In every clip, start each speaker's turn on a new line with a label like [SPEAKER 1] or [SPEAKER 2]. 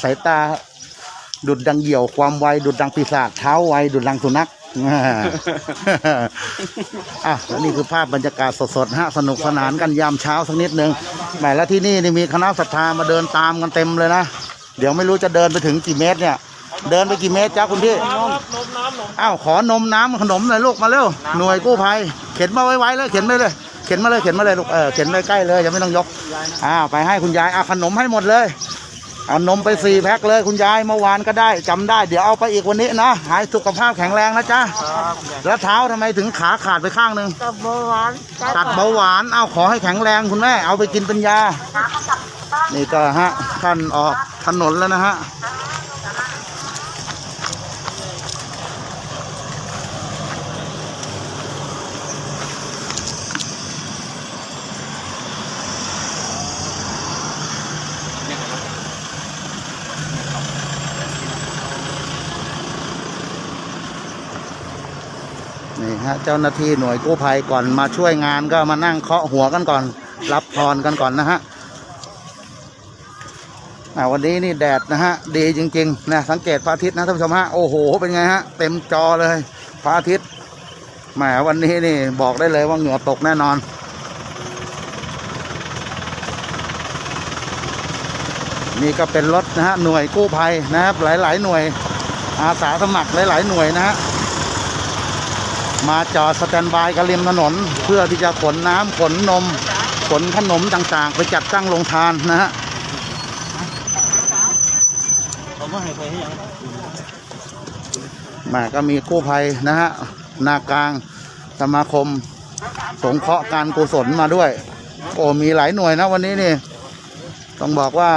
[SPEAKER 1] สายตา ดุดดังเหยี่ยวความไวดุดดังปีศาจเท้าไวดุดดังสุนัขอ่าอะแล้วนี่คือภาพบรรยากาศสดๆฮะสนุกสนานกันยามเช้าสักนิดนึงแหมแล้วที่นี่นี่มีคณะศรัทธามาเดินตามกันเต็มเลยนะ เดี๋ยวไม่รู้จะเดินไปถึงกี่เมตรเนี่ย เดินไปกี่เมตรจ้าคุณพี่ อ้าวขอนมน้ำขนมหน่อยลูกมาเร็วหน่วยกู้ภัยเข็นมาไว้ๆเลยเข็นไปเลย เข็นมาเลยเข็นมาเลยลูกเออเข็นไปใกล้เลยยังไม่ต้องยกอ้าวไปให้คุณยายเอาขนมให้หมดเลย เอานมไปสี่แพ็คเลยคุณยายเมื่อวานก็ได้จำได้ เดี๋ยวเอาไปอีกวันนี้นะหายสุขภาพแข็งแรงนะจ๊ะแล้วเท้าทำไมถึงขาขาดไปข้างหนึ่ง
[SPEAKER 2] ตับเบาหวาน
[SPEAKER 1] ตัดเบาหวานเอาขอให้แข็งแรงคุณแม่เอาไปกินเป็นยานี่ก็ฮะท่านออกถนนแล้วนะฮะ ฮะเจ้าหน้าที่หน่วยกู้ภัยก่อนมาช่วยงานก็มานั่งเคาะหัวกันก่อน รับพรกันก่อนนะฮะวันนี้นี่แดดนะฮะดีจริงๆนะสังเกตพระอาทิตย์นะท่านผู้ชมฮะโอ้โหเป็นไงฮะเต็มจอเลยพระอาทิตย์แหมวันนี้นี่บอกได้เลยว่าเหงื่อตกแน่นอนนี่ก็เป็นรถนะฮะหน่วยกู้ภัยนะครับหลาย ๆ หน่วยอาสาสมัครหลาย ๆ หน่วยนะฮะ มาจอดสแตนบายกับริมถนน เพื่อที่จะขนน้ำขนนม ขนขนมต่างๆ ไปจัดตั้งโรงทานนะฮะ
[SPEAKER 2] ผมว่าให้ไปให้ยัง
[SPEAKER 1] มาก็มีกู้ภัยนะฮะนากลางสมาคม สงเคราะห์การกุศลมาด้วย โอ้มีหลายหน่วยนะวันนี้นี่ ต้องบอกว่า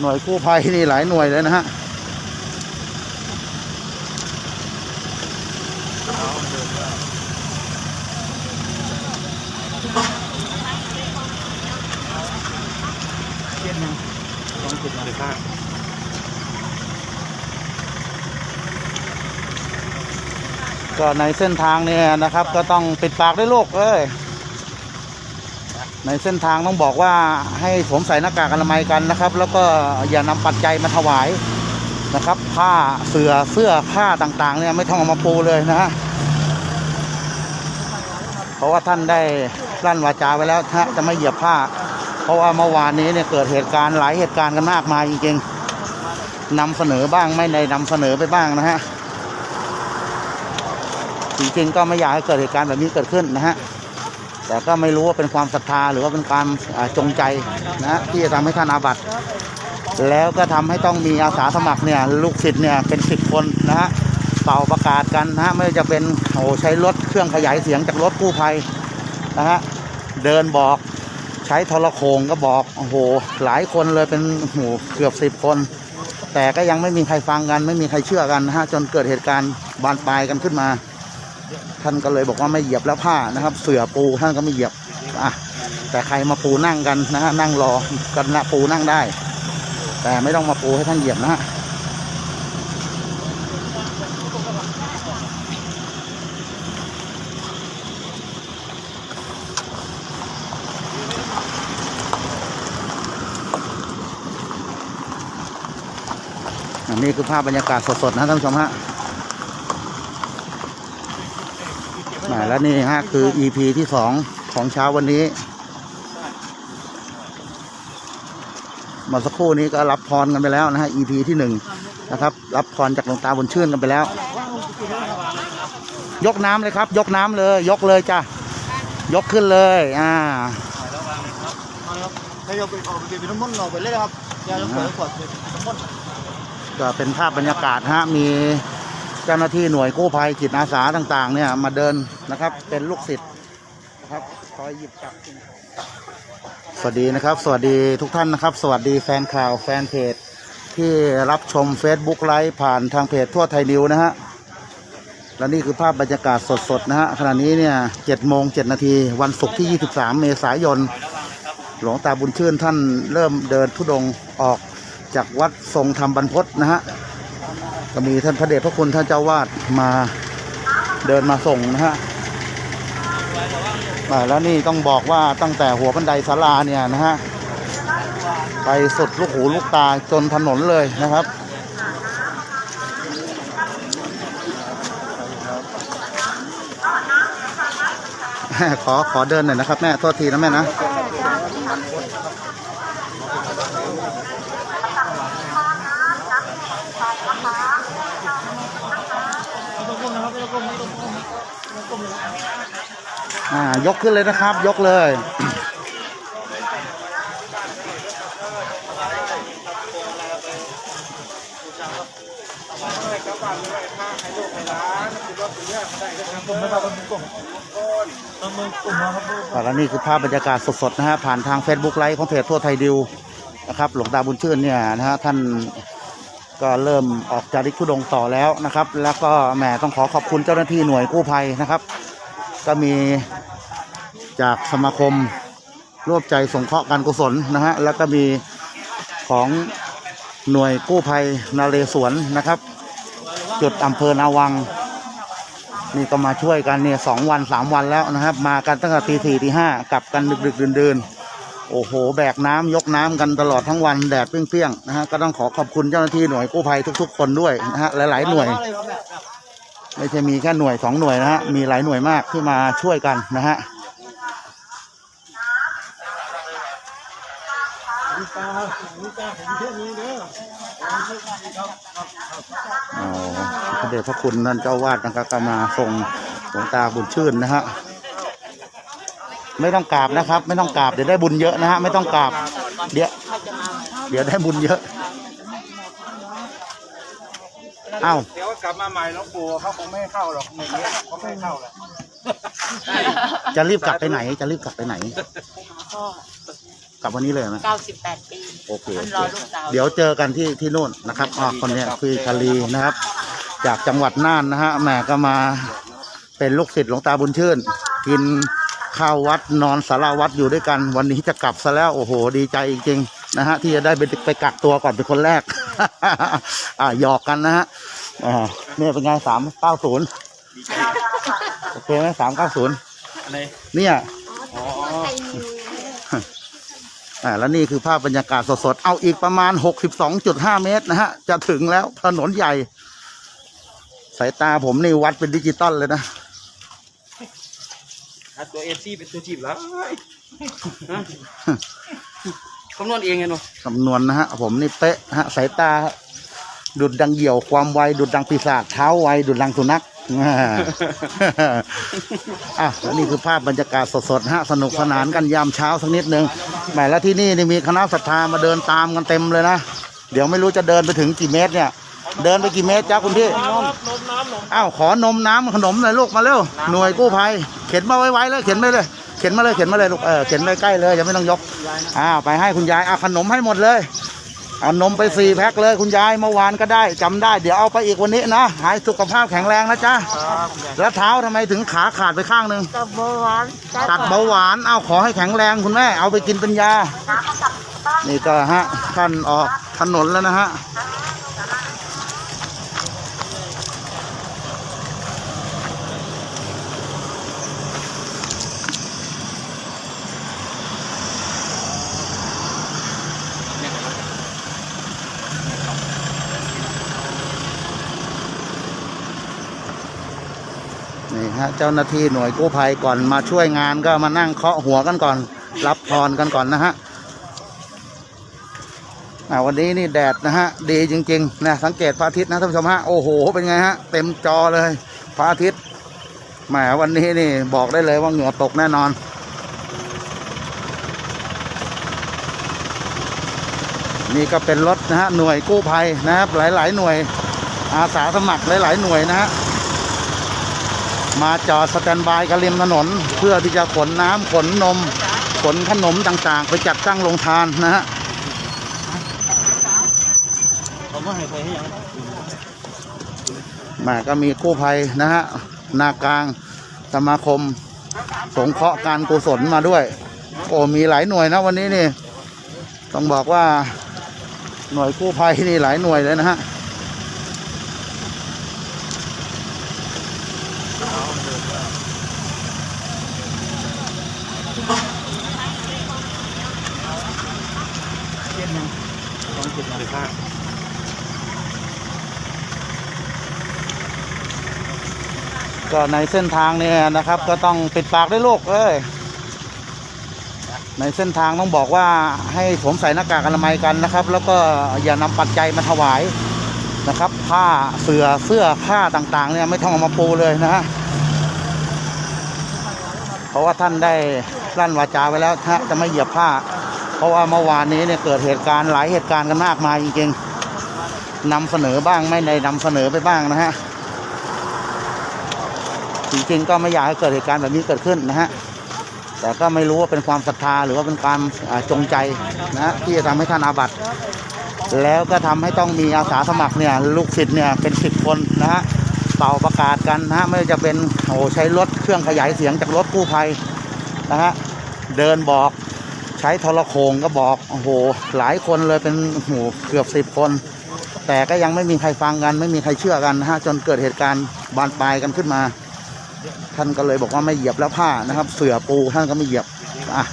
[SPEAKER 1] หน่วยกู้ภัยนี่หลายหน่วยเลยนะฮะ
[SPEAKER 2] เจ็ดหนึ่งสองจุดหนึ่งห้า
[SPEAKER 1] ก็ในเส้นทางเนี่ยนะครับ ก็ต้องปิดปากด้วยลูกเอ้ยในเส้นทางต้องบอกว่าให้สวมใส่หน้ากากอนามัยกันนะครับ แล้วก็อย่านำปัจจัยมาถวายนะครับ ผ้าเสือเสื้อผ้าต่างๆ เนี่ยไม่ต้องเอามาปูเลยนะฮะเพราะว่าท่านได้ลั่นวาจาไว้แล้วนะฮะจะไม่เหยียบผ้า เพราะว่าเมื่อวานนี้เนี่ยเกิดเหตุการณ์หลายเหตุการณ์กันมากมายจริงๆนำเสนอบ้างไม่ได้นำเสนอไปบ้างนะฮะ จริงๆก็ไม่อยากให้เกิดเหตุการณ์แบบนี้เกิดขึ้นนะฮะแต่ก็ไม่รู้ว่าเป็นความศรัทธาหรือว่าเป็นความจงใจนะที่จะทำให้ท่านอาบัติแล้วก็ทำให้ต้องมีอาสาสมัครเนี่ยลูกศิษย์เนี่ยเป็นสิบคนนะฮะเป่าประกาศกันนะฮะไม่ว่าจะเป็นโอ้ใช้รถเครื่องขยายเสียงจากรถกู้ภัยนะฮะเดินบอกใช้ทรโขงก็บอกโอ้โหหลายคนเลยเป็นโอ้โหเกือบสิบคน แต่ก็ยังไม่มีใครฟังกัน ไม่มีใครเชื่อกันนะฮะจนเกิดเหตุการณ์บานปลายกันขึ้นมา ท่านก็เลยบอกว่าไม่เหยียบแล้วผ้านะครับ เสือปูท่านก็ไม่เหยียบอะแต่ใครมาปูนั่งกันนะฮะนั่งรอกันนะปูนั่งได้ แต่ไม่ต้องมาปูให้ท่านเหยียบนะฮะนนี้คือภาพบรรยากาศสดๆนะท่านผู้ชมฮะ อ่า แล้วนี่ฮะคือ EP ที่สองของเช้าวันนี้เมาสักครู่นี้ก็รับพรกันไปแล้วนะฮะ EP ที่หนึ่งนะครับ รับพรจากหลวงตาบนชื่นกันไปแล้ว ยกน้ำเลยครับ ยกน้ำเลย ยกเลยจ้ะยกขึ้นเลยอ่า
[SPEAKER 2] ถ้ายกไปออกไปเป็นน้ำมันต์ออกไปเลยครับยาลงเปิดขวดเป็นน้ำมันต์
[SPEAKER 1] ก็เป็นภาพบรรยากาศฮะมี เจ้าหน้าที่หน่วยกู้ภัยจิตอาสาต่าง ๆ เนี่ยมาเดินนะครับ เป็นลูกศิษย์นะครับคอยหยิบจับสวัสดีนะครับ สวัสดีทุกท่านนะครับ สวัสดีแฟนข่าวแฟนเพจที่รับชม Facebook ไลฟ์ผ่านทางเพจทั่วไทยนิวนะฮะและนี่คือภาพบรรยากาศสดๆนะฮะขณะนี้เนี่ย7โมง7นาทีวันศุกร์ที่ 23 เมษายน หลวงตาบุญชื่นท่านเริ่มเดินทุดงออกจากวัดทรงธรรมบรรพตนะฮะ ก็มีท่านพระเดชพระคุณท่านเจ้าวาดมาเดินมาส่งนะฮะอ่าแล้วนี่ต้องบอกว่าตั้งแต่หัวบันไดศาลาเนี่ยนะฮะไปสุดลูกหูลูกตาจนถนนเลยนะครับขอขอเดินหน่อยนะครับแม่โทษทีนะแม่นะ อ่ายกขึ้นเลยนะครับ ยกเลย
[SPEAKER 2] ผมไม่ทราบว่าเป็นกลุ่มต้องมือกลุ่มนะครับ
[SPEAKER 1] แล้วนี่คือภาพบรรยากาศสดๆนะฮะผ่านทาง Facebook ไลฟ์ของเพจทั่วไทยดิวนะครับ หลวงตาบุญชื่นเนี่ยนะฮะท่านก็เริ่มออกจาริกทุดงต่อแล้วนะครับ แล้วก็แหมต้องขอขอบคุณเจ้าหน้าที่หน่วยกู้ภัยนะครับ ก็มีจากสมาคมร่วมใจสงเคราะห์การกุศลนะฮะแล้วก็มีของหน่วยกู้ภัยนาเรศวรนะครับ จุดอำเภอนาวัง นี่ก็มาช่วยกันเนี่ยสองวันสามวันแล้วนะครับ มากันตั้งแต่ตีสี่ตีห้ากลับกันดึกดึกๆดื่นโอ้โห แบกน้ำยกน้ำกันตลอดทั้งวันแดดเปรี้ยงๆนะฮะก็ต้องขอขอบคุณเจ้าหน้าที่หน่วยกู้ภัยทุก ๆ คนด้วยนะฮะหลายๆหน่วย ไม่ใช่มีแค่หน่วยสองหน่วยนะฮะ มีหลายหน่วยมากที่มาช่วยกันนะฮะ
[SPEAKER 2] เชื่อเด้อ
[SPEAKER 1] อ๋อพระเดชพระคุณนั่นเจ้าวาดนะครับก็มาส่งหลวงตาบุญชื่นนะฮะ ไม่ต้องกราบนะครับ ไม่ต้องกราบเดี๋ยวได้บุญเยอะนะฮะ ไม่ต้องกราบเดี๋ยวเดี๋ยวได้บุญเยอะ เอ้า
[SPEAKER 2] เดี๋ยวกลับมาใหม่หลวงปู่เขาคงไม่ให้เข้าหรอกอย่างเงี้ยเขาไม่ให้เข้าแหละ
[SPEAKER 1] จะรีบกลับไปไหน จะรีบกลับไปไหน
[SPEAKER 3] ก็
[SPEAKER 1] กลับวันนี้เลยไหม
[SPEAKER 3] 98 ปี
[SPEAKER 1] โอเค
[SPEAKER 3] ท่าน
[SPEAKER 1] โอ
[SPEAKER 3] รอ
[SPEAKER 1] เค
[SPEAKER 3] ลูกสาว
[SPEAKER 1] เดี๋ยวเจอกันที่ที่นู่นนะครับอ๋อคนเนี้ยคือชาลีนะครับ จากจังหวัดน่านนะฮะแหมก็มาเป็นลูกศิษย์หลวงตาบุญชื่น กินข้าววัดนอนสาราวัดอยู่ด้วยกัน วันนี้จะกลับซะแล้วโอ้โห ดีใจจริงๆนะฮะที่จะได้ไปไปกักตัวก่อนเป็นคนแรก อ่าหยอกกันนะฮะ อ่าเนี่ยเป็นไงสามเก้าศูนย์โอเคไหมสามเก้าศูนย์
[SPEAKER 2] อะไร
[SPEAKER 1] เนี่ย
[SPEAKER 2] อ๋อ
[SPEAKER 1] อ่าแล้วนี่คือภาพบรรยากาศสดๆ เอาอีกประมาณ62.5เมตรนะฮะ จะถึงแล้วถนนใหญ่ สายตาผมนี่วัดเป็นดิจิตอลเลยนะ
[SPEAKER 2] ตัวเอซี่เป็นตัวจีบแล้วคำนวณเองไงเนาะ
[SPEAKER 1] คำนวณนะฮะ ผมนี่เป๊ะฮะ สายตา ดุดดังเหยี่ยวความไวดุดดังปีศาจเท้าไวดุดดังสุนัขอ่าอะแล้วนี่คือภาพบรรยากาศสดๆฮะสนุกสนานกันยามเช้าสักนิดนึงแหมแล้วที่นี่นี่มีคณะศรัทธามาเดินตามกันเต็มเลยนะ เดี๋ยวไม่รู้จะเดินไปถึงกี่เมตรเนี่ย เดินไปกี่เมตรจ้าคุณพี่อ้าวขอนมน้ำขนมหน่อยลูกมาเร็วหน่วยกู้ภัยเข็นมาไว้ๆเลยเข็นไปเลยเข็นมาเลยเข็นมาเลยลูกเออเข็นไปใกล้เลยยังไม่ต้องยกอ้าวไปให้คุณยายเอาขนมให้หมดเลย เอานมไปสี่แพ็คเลยคุณยายเมื่อวานก็ได้จำได้ เดี๋ยวเอาไปอีกวันนี้นะหายสุขภาพแข็งแรงนะจ๊ะแล้วเท้าทำไมถึงขาขาดไปข้างหนึ่ง
[SPEAKER 3] ตับเบาหวาน
[SPEAKER 1] ตัดเบาหวานเอาขอให้แข็งแรงคุณแม่เอาไปกินเป็นยา นี่ก็ฮะท่านออกถนนแล้วนะฮะ นี่ฮะเจ้าหน้าที่หน่วยกู้ภัยก่อนมาช่วยงานก็มานั่งเคาะหัวกันก่อน รับพรกันก่อนนะฮะวันนี้นี่แดดนะฮะดีจริงๆนะสังเกตพระอาทิตย์นะท่านผู้ชมฮะโอ้โหเป็นไงฮะเต็มจอเลยพระอาทิตย์แหมวันนี้นี่บอกได้เลยว่าเหงื่อตกแน่นอนนี่ก็เป็นรถนะฮะหน่วยกู้ภัยนะครับหลาย ๆ หน่วยอาสาสมัครหลาย ๆ หน่วยนะฮะ มาจอดสแตนบายกันริมถนน เพื่อที่จะขนน้ำขนนม ขนขนมต่างๆ ไปจัดตั้งโรงทานนะฮะ
[SPEAKER 2] มาให้ใครให้ยัง
[SPEAKER 1] แหมาก็มีกู้ภัยนะฮะ นากลางสมาคม สงเคราะห์การกุศลมาด้วย โอ้มีหลายหน่วยนะวันนี้นี่ ต้องบอกว่าหน่วยกู้ภัยนี่หลายหน่วยเลยนะฮะ ก็ในเส้นทางเนี่ยนะครับ ก็ต้องปิดปากด้วยลูกเอ้ยในเส้นทางต้องบอกว่าให้สวมใส่หน้ากากอนามัยกันนะครับ แล้วก็อย่านำปัจจัยมาถวายนะครับ ผ้าเสือเสื้อผ้าต่างๆ เนี่ยไม่ต้องเอามาปูเลยนะฮะเพราะว่าท่านได้ลั่นวาจาไว้แล้วฮะจะไม่เหยียบผ้า เพราะว่าเมื่อวานนี้เนี่ยเกิดเหตุการณ์หลายเหตุการณ์กันมากมายจริงๆนำเสนอบ้างไม่ได้นำเสนอไปบ้างนะฮะ จริงๆ ก็ไม่อยากให้เกิดเหตุการณ์แบบนี้เกิดขึ้นนะฮะแต่ก็ไม่รู้ว่าเป็นความศรัทธาหรือว่าเป็นความจงใจนะที่จะทำให้ท่านอาบัติแล้วก็ทำให้ต้องมีอาสาสมัครเนี่ยลูกศิษย์เนี่ยเป็นสิบคนนะฮะเป่าประกาศกันนะฮะไม่ว่าจะเป็นโอ้ใช้รถเครื่องขยายเสียงจากรถกู้ภัยนะฮะเดินบอกใช้ทรโขงก็บอกโอ้โหหลายคนเลยเป็นโอ้โหเกือบสิบคน แต่ก็ยังไม่มีใครฟังกัน ไม่มีใครเชื่อกันนะฮะจนเกิดเหตุการณ์บานปลายกันขึ้นมา ท่านก็เลยบอกว่าไม่เหยียบแล้วผ้านะครับ เสือปูท่านก็ไม่เหยียบอะ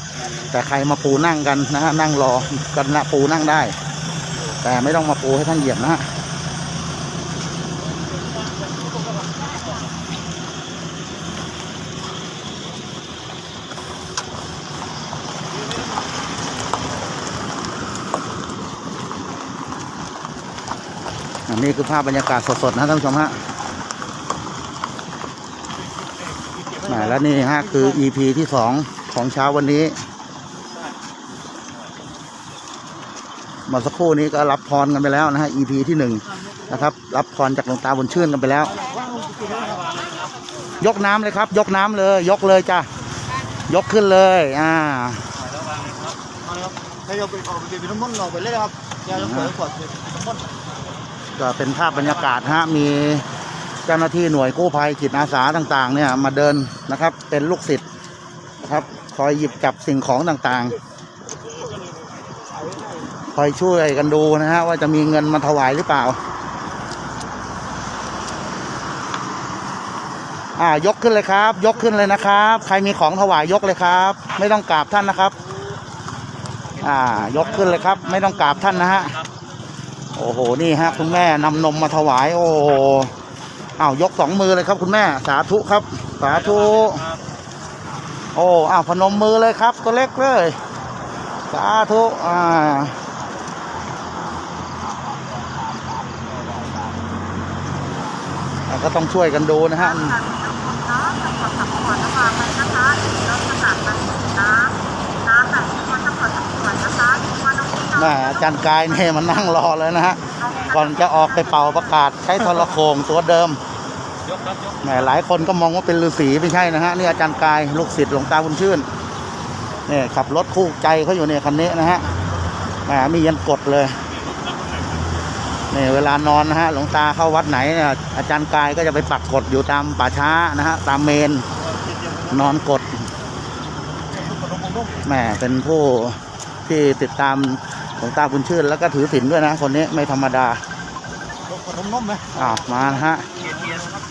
[SPEAKER 1] แต่ใครมาปูนั่งกันนะฮะนั่งรอกันนะปูนั่งได้ แต่ไม่ต้องมาปูให้ท่านเหยียบนะฮะอันนี้คือภาพบรรยากาศสดๆนะท่านผู้ชมฮะ แหมแล้วนี่ฮะคือ EP ที่สองของเช้าวันนี้เมาสักครู่นี้ก็รับพรกันไปแล้วนะฮะ EP ที่หนึ่งนะครับ รับพรจากหลวงตาบุญชื่นกันไปแล้ว ยกน้ำเลยครับ ยกน้ำเลย ยกเลยจ้ะยกขึ้นเลย อ่า
[SPEAKER 2] ถ้าเราไปออกไปเป็นน้ำมันเราไปเลยครับอย่าเราเปิดขวดเป็นน้ำมัน
[SPEAKER 1] ก็เป็นภาพบรรยากาศฮะมีเจ้าหน้าที่หน่วยกู้ภัยจิตอาสาต่างๆ เนี่ยมาเดินนะครับ เป็นลูกศิษย์นะครับ คอยหยิบจับสิ่งของต่างๆ คอยช่วยกันดูนะฮะว่าจะมีเงินมาถวายหรือเปล่า อ่ายกขึ้นเลยครับ ยกขึ้นเลยนะครับ ใครมีของถวายยกเลยครับ ไม่ต้องกราบท่านนะครับ อ่ายกขึ้นเลยครับ ไม่ต้องกราบท่านนะฮะโอ้โหนี่ฮะคุณแม่นำนมมาถวาย โอ้โห อ้าวยกสองมือเลยครับคุณแม่ สาธุครับ สาธุ โอ้อ้าวพนมมือเลยครับ ตัวเล็กเลย สาธุอ่าอ่าก็ต้องช่วยกันดูนะฮะแม่อาจารย์กายเนี่ยมันนั่งรอเลยนะฮะ ก่อนจะออกไปเป่าประกาศใช้โทรโขงตัวเดิม แหมหลายคนก็มองว่าเป็นฤาษีไม่ใช่นะฮะนี่อาจารย์กายลูกศิษย์หลวงตาบุญชื่นเนี่ยขับรถคู่ใจเขาอยู่เนี่ยคันนี้นะฮะแหมมียันกดเลยเนี่ยเวลานอนนะฮะหลวงตาเข้าวัดไหนเนี่ยอาจารย์กายก็จะไปปักกดอยู่ตามป่าช้านะฮะตามเมน นอนกดแหมเป็นผู้ที่ติดตามหลวงตาบุญชื่น แล้วก็ถือศีลด้วยนะ คนนี้ไม่ธรรมดา
[SPEAKER 2] ขนมนมไหม
[SPEAKER 1] อ่ามานะฮะ
[SPEAKER 2] เกียร์เกียร์นะครับ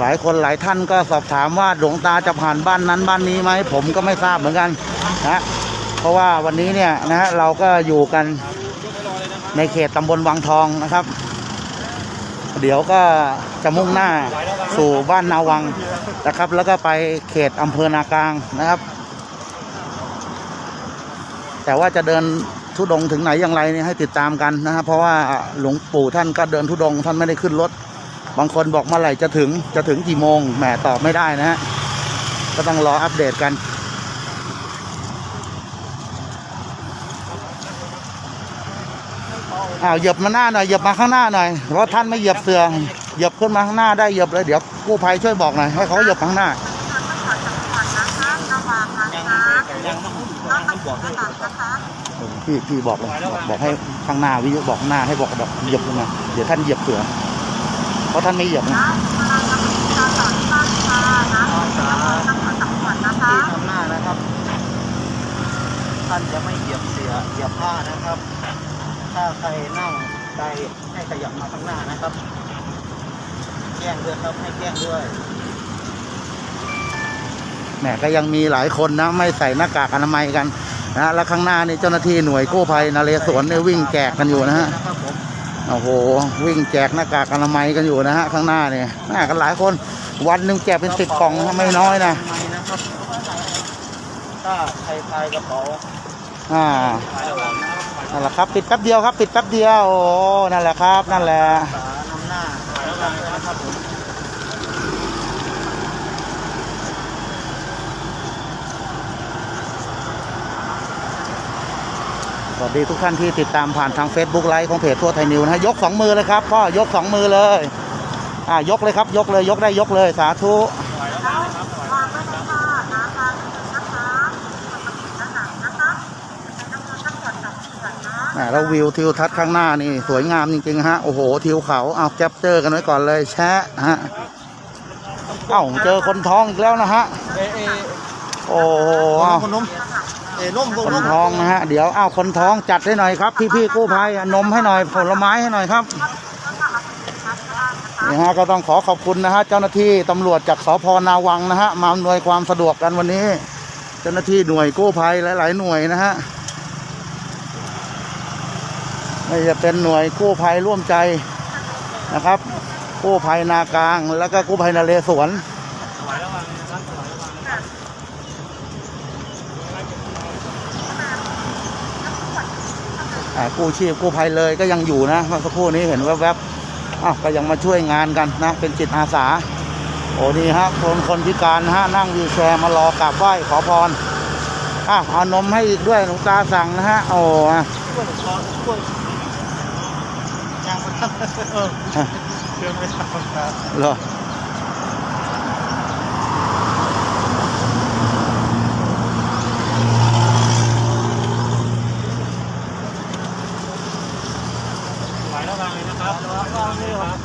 [SPEAKER 1] หลายคนหลายท่านก็สอบถามว่าหลวงตาจะผ่านบ้านนั้นบ้านนี้ไหมผมก็ไม่ทราบเหมือนกันนะเพราะว่าวันนี้เนี่ยนะฮะเราก็อยู่กันในเขตตำบลวังทองนะครับ เดี๋ยวก็จะมุ่งหน้าสู่บ้านนาวังนะครับ แล้วก็ไปเขตอำเภอนากลางนะครับ แต่ว่าจะเดินทุดงถึงไหนอย่างไรเนี่ยให้ติดตามกันนะครับเพราะว่าหลวงปู่ท่านก็เดินทุดงท่านไม่ได้ขึ้นรถ บางคนบอกเมื่อไหร่จะถึงจะถึงกี่โมงแหมตอบไม่ได้นะฮะก็ต้องรออัปเดตกัน อ้าวเหยียบมาหน้าหน่อยเหยียบมาข้างหน้าหน่อยเพราะท่านไม่เหยียบเสือเหยียบขึ้นมาข้างหน้าได้เหยียบเลยเดี๋ยวกู้ภัยช่วยบอกหน่อยให้เขาเหยียบข้างหน้าพี่พี่บอกเลยบอกให้ข้างหน้าวิทยุบอกข้างหน้าให้บอกบอกเหยียบลงมาเดี๋ยวท่านเหยียบเสือ ราะท่านไม่เหยียบนะ
[SPEAKER 2] ที่ทำหน้านะครับ ท่านจะไม่เหยียบเสียเหยียบผ้านะครับ ถ้าใครนั่งใครให้ขยับมาข้างหน้านะครับ แจ้งด้วยครับให้แจ้งด้วย
[SPEAKER 1] แหมก็ยังมีหลายคนนะไม่ใส่หน้ากากอนามัยกันนะแล้วข้างหน้านี่เจ้าหน้าที่หน่วยกู้ภัยนาเรศวรเนี่ยวิ่งแจกกันอยู่นะฮะ
[SPEAKER 2] นะครับผม
[SPEAKER 1] โอ้โห วิ่งแจกหน้ากากอนามัยกันอยู่นะฮะข้างหน้าเนี่ยน่ากันหลายคน วันหนึ่งแจกเป็นสิบกล่องนะไม่น้อยนะ
[SPEAKER 2] ไม่นะครับถ้าใครพายกระเป๋า
[SPEAKER 1] อ่า
[SPEAKER 2] พายระวังนะครับ
[SPEAKER 1] นั่นแหละครับ ปิดแป๊บเดียวครับ ปิดแป๊บเดียว โอ้ นั่นแหละครับ นั่นแหละ
[SPEAKER 2] สานำหน้าพายระวังนะครับผม
[SPEAKER 1] สวัสดีทุกท่านที่ติดตามผ่านทาง Facebook ไลฟ์ของเพจทั่วไทยนิวนะฮะยกสองมือเลยครับพ่อยกสองมือเลยอ่ายกเลยครับ ยกเลยยกได้ยกเลยสาธุ
[SPEAKER 3] อ่า
[SPEAKER 1] แล้ววิวทิวทัศน์ข้างหน้านี่สวยงามจริงๆฮะโอ้โหทิวเขาเอาแคปเจอร์กันไว้ก่อนเลยแชะฮะเอ้าเจอคนท้องอีกแล้วนะฮะโอ้โห
[SPEAKER 2] คนนมเอ้นม
[SPEAKER 1] คนท้องนะฮะเดี๋ยวเอ้าคนท้องจัดให้หน่อยครับพี่ๆกู้ภัยนมให้หน่อยผลไม้ให้หน่อยครับนี่ฮะก็ต้องขอขอบคุณนะฮะเจ้าหน้าที่ตำรวจจากสพนาวังนะฮะมาอำนวยความสะดวกกันวันนี้ เจ้าหน้าที่หน่วยกู้ภัยหลาย ๆ หน่วยนะฮะไม่จะเป็นหน่วยกู้ภัยร่วมใจนะครับกู้ภัยนากลาง แล้วก็กู้ภัยนาเรศวร กู้ชีพกู้ภัยเลยก็ยังอยู่นะเมื่อสักครู่นี้เห็นแวบๆอ้าวก็ยังมาช่วยงานกันนะ เป็นจิตอาสา โอ้นี่ฮะคนคนพิการฮะนั่งวีแชร์มารอกราบไหว้ขอพรอะเอานมให้อีกด้วยหลวงตาสั่งนะฮะโอ้อะ
[SPEAKER 2] เออเรื่องไม่ทำครับ
[SPEAKER 1] เหรอ
[SPEAKER 2] ไหวระวังเลยนะครับระวังเลยครับ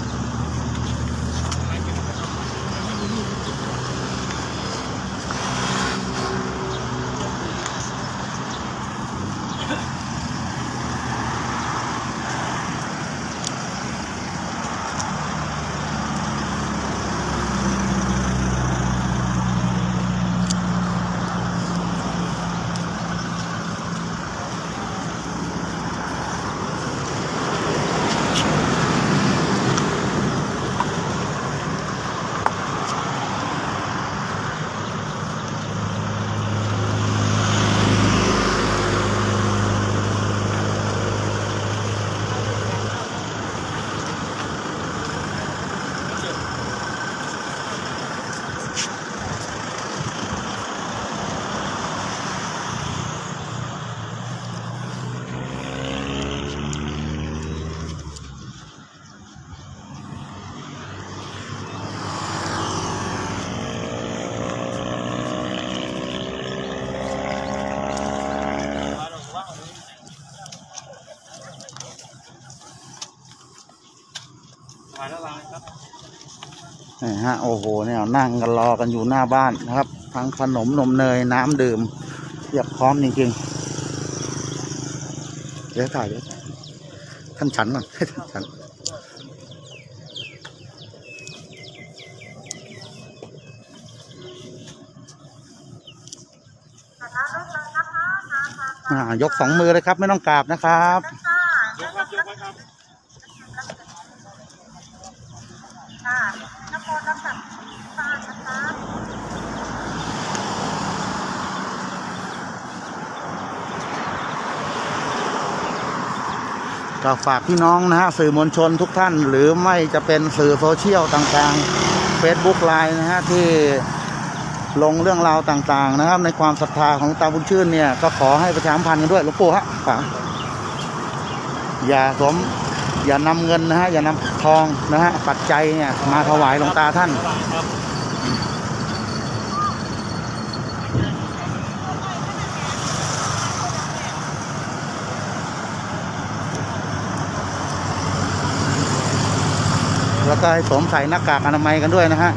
[SPEAKER 2] ไหวระวังเลยครับ
[SPEAKER 1] นี่ฮะโอ้โหเนี่ยนั่งกันรอกันอยู่หน้าบ้านนะครับ ทั้งขนมนมเนยน้ำดื่มเรียบพร้อมจริงๆเดี๋ยวถ่ายเดี๋ยวท่านฉันก่อนให้ท่านฉันยกสองมือเลยครับ ไม่ต้องกราบนะครับ
[SPEAKER 2] ยกครับยกไว้ครับ
[SPEAKER 3] ค่ะนโมตัสสะตานะคะ
[SPEAKER 1] ก็ฝากพี่น้องนะฮะสื่อมวลชนทุกท่าน หรือไม่จะเป็นสื่อโซเชียลต่างๆ Facebook ไลน์นะฮะที่ลงเรื่องราวต่างๆ นะครับ ในความศรัทธาของตาบุญชื่นเนี่ย ก็ขอให้ประชาสัมพันธ์กันด้วยหลวงปู่ฮะฝากอย่าสมอย่านำเงินนะฮะอย่านำทองนะฮะปัจจัยเนี่ยมาถวายหลวงตาท่าน
[SPEAKER 2] ระวังครับ
[SPEAKER 1] แล้วก็ให้สวมใส่หน้ากากอนามัยกันด้วยนะฮะ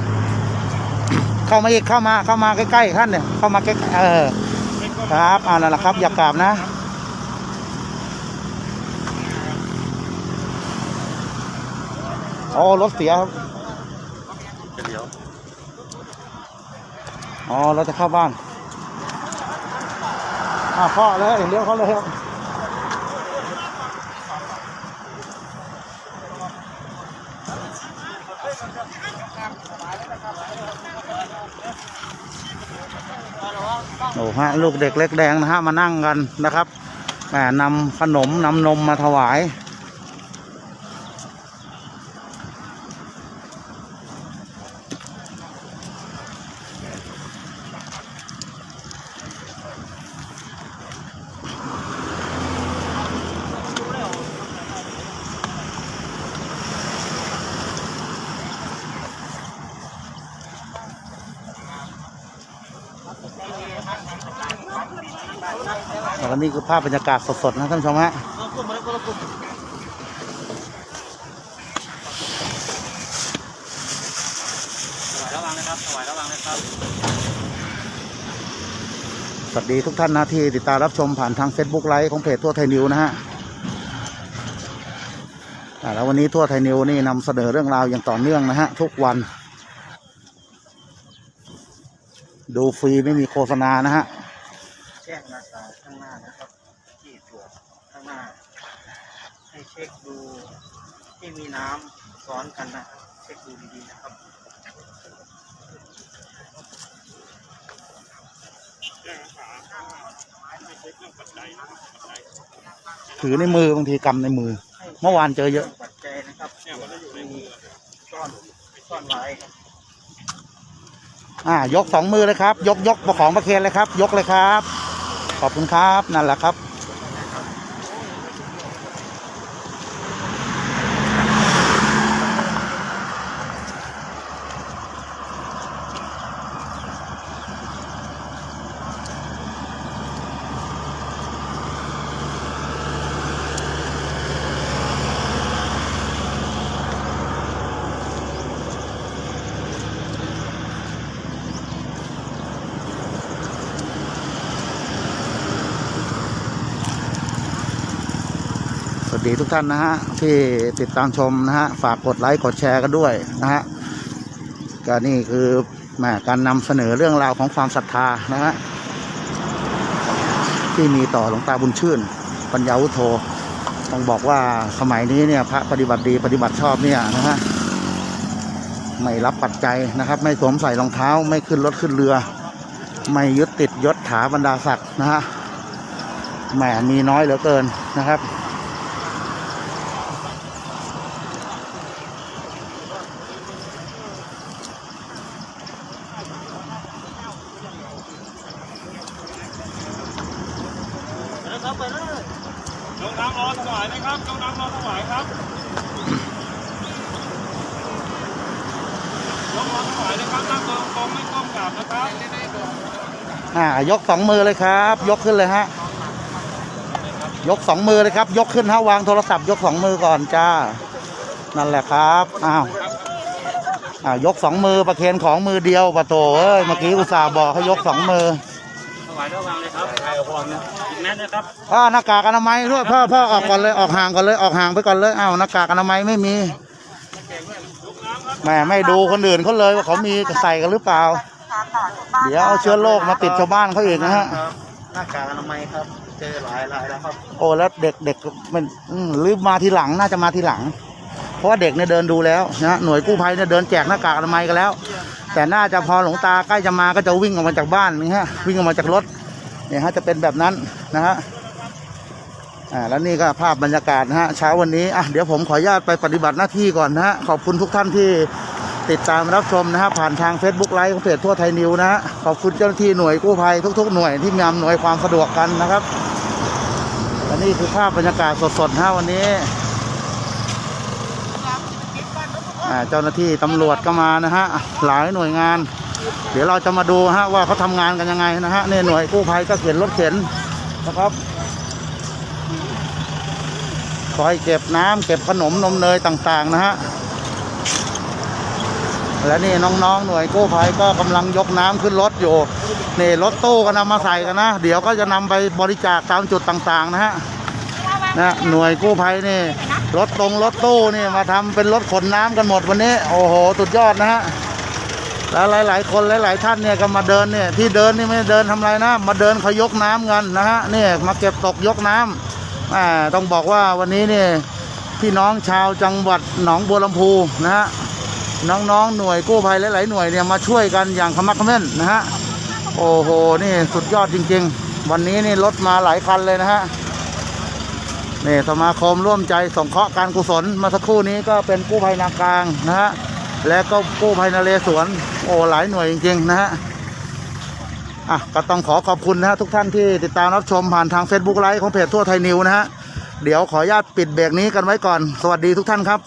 [SPEAKER 1] เข้ามาอีกเข้ามาเข้ามาใกล้ๆท่านเนี่ยเข้ามาใกล้เออครับอ่านั่นแหละครับ อย่ากราบนะโอ้รถเสียครับ
[SPEAKER 2] เดี๋ยว
[SPEAKER 1] อ๋อเราจะเข้าบ้านอ่าพ่อเลยเลี้ยวเขาเลยครับ โอ้ฮะลูกเด็กเล็กแดงนะฮะมานั่งกันนะครับแหมนำขนมนำนมมาถวาย ภาพบรรยากาศสดๆนะท่านผู้ชมฮะ
[SPEAKER 2] ระวังนะครับถวายระวังนะครับ
[SPEAKER 1] สวัสดีทุกท่านนะที่ติดตามรับชมผ่านทาง Facebook ไลฟ์ของเพจทั่วไทยนิวนะฮะอ่าแล้ววันนี้ทั่วไทยนิวนี่นำเสนอเรื่องราวอย่างต่อเนื่องนะฮะ ทุกวัน ดูฟรีไม่มีโฆษณานะฮะ
[SPEAKER 2] แจ้งราคาข้างหน้านะครับ ที่ตรวจข้างหน้า ให้เช็คดูที่มีน้ำซ้อนกันนะครับ เช็คดูดีๆนะครับ
[SPEAKER 1] ถือในมือบางทีกำในมือ เมื่อวานเจอเยอะ
[SPEAKER 2] ปัจจัยนะครับมีซ่อนซ่อนไว้ครับ
[SPEAKER 1] อ่ายกสองมือเลยครับ ยกยกของประเคนเลยครับ ยกเลยครับ ขอบคุณครับนั่นแหละครับ ทุกท่านนะฮะที่ติดตามชมนะฮะฝากกดไลค์กดแชร์กันด้วยนะฮะก็นี่คือแหมการนำเสนอเรื่องราวของความศรัทธานะฮะที่มีต่อหลวงตาบุญชื่น ปัญญาวุโธต้องบอกว่าสมัยนี้เนี่ยพระปฏิบัติดีปฏิบัติชอบเนี่ยนะฮะไม่รับปัจจัยนะครับ ไม่สวมใส่รองเท้า ไม่ขึ้นรถขึ้นเรือ ไม่ยึดติดยศถาบรรดาศักดิ์นะฮะแหมมีน้อยเหลือเกินนะครับ
[SPEAKER 4] ลงน้ำร้อนถวายนะครับลงน้ำร้อนถวายครับลงน้ำถวายนะครับนั่งตรงตรงไม่ก้มกราบนะครับ
[SPEAKER 1] อ่ายกสองมือเลยครับ ยกขึ้นเลยฮะยกสองมือเลยครับ ยกขึ้นฮะวางโทรศัพท์ ยกสองมือก่อนจ้า นั่นแหละครับอ้าวอ่ายกสองมือประเคนของมือเดียวปะโตเอ้ยเมื่อกี้อุตส่าห์บอกให้ยกสองมือ
[SPEAKER 4] ถวายระวังเลยครับถ่ายก่อนนะอีกแมสนะครับ
[SPEAKER 1] อ่าหน้ากากอนามัยด้วยพ่อพ่อออกก่อนเลยออกห่างก่อนเลยออกห่างไปก่อนเลยอ้าวหน้ากากอนามัยไม่มีแหมไม่ดูคนอื่นเขาเลยว่าเขามีใส่กันหรือเปล่า เดี๋ยวเอาเชื้อโรคมาติดชาวบ้านเขาอีกนะฮะ
[SPEAKER 2] ครับหน้ากากอนามัยครับ เจอหลายรายแล้วครับ
[SPEAKER 1] โอ้แล้วเด็กเด็กมันอืมหรือมาทีหลังน่าจะมาทีหลัง เพราะว่าเด็กเนี่ยเดินดูแล้วนะฮะหน่วยกู้ภัยเนี่ยเดินแจกหน้ากากอนามัยกันแล้ว แต่น่าจะพอหลวงตาใกล้จะมาก็จะวิ่งออกมาจากบ้านนี่ฮะวิ่งออกมาจากรถเนี่ยฮะจะเป็นแบบนั้นนะฮะอ่าแล้วนี่ก็ภาพบรรยากาศนะฮะเช้าวันนี้อะเดี๋ยวผมขออนุญาตไปปฏิบัติหน้าที่ก่อนนะฮะขอบคุณทุกท่านที่ ติดตามรับชมนะฮะผ่านทาง Facebook ไลฟ์ของเพจทั่วไทยนิวนะฮะขอบคุณเจ้าหน้าที่หน่วยกู้ภัยทุก ๆ หน่วยที่มีอำนวยความสะดวกกันนะครับและนี่คือภาพบรรยากาศสดๆนะฮะวันนี้อ่าเจ้าหน้าที่ตำรวจก็มานะฮะหลายหน่วยงาน เดี๋ยวเราจะมาดูฮะว่าเขาทำงานกันยังไงนะฮะนี่หน่วยกู้ภัยก็เข็นรถเข็นนะครับคอยเก็บน้ำเก็บขนมนมเนยต่างๆนะฮะ และนี่น้องๆหน่วยกู้ภัยก็กำลังยกน้ำขึ้นรถอยู่นี่รถตู้ก็นำมาใส่กันนะ เดี๋ยวก็จะนำไปบริจาคตามจุดต่างๆนะฮะนะหน่วยกู้ภัยนี่ รถตรงรถตู้นี่มาทำเป็นรถขนน้ำกันหมดวันนี้ โอ้โหสุดยอดนะฮะแล้วหลาย ๆ คนหลาย ๆ ท่านเนี่ยก็มาเดินเนี่ยที่เดินนี่ไม่เดินทำอะไรนะ มาเดินเขายกน้ำกันนะฮะนี่มาเก็บตกยกน้ำอ่าต้องบอกว่าวันนี้เนี่ยพี่น้องชาวจังหวัดหนองบัวลำพูนะฮะ น้องๆหน่วยกู้ภัยหลายๆหน่วยเนี่ยมาช่วยกันอย่างขมักขม้นนะฮะโอ้โหนี่สุดยอดจริง ๆ วันนี้นี่รถมาหลายคันเลยนะฮะนี่สมาคมร่วมใจสงเคราะห์การกุศลมาสักครู่นี้ก็เป็นกู้ภัยนากลางนะฮะและก็กู้ภัยนเรศวรโอ้หลายหน่วยจริง ๆ นะฮะอะก็ต้องขอขอบคุณนะฮะทุกท่านที่ติดตามรับชมผ่านทาง Facebook ไลฟ์ของเพจทั่วไทยนิวนะฮะเดี๋ยวขออนุญาตปิดเบรกนี้กันไว้ก่อน สวัสดีทุกท่านครับ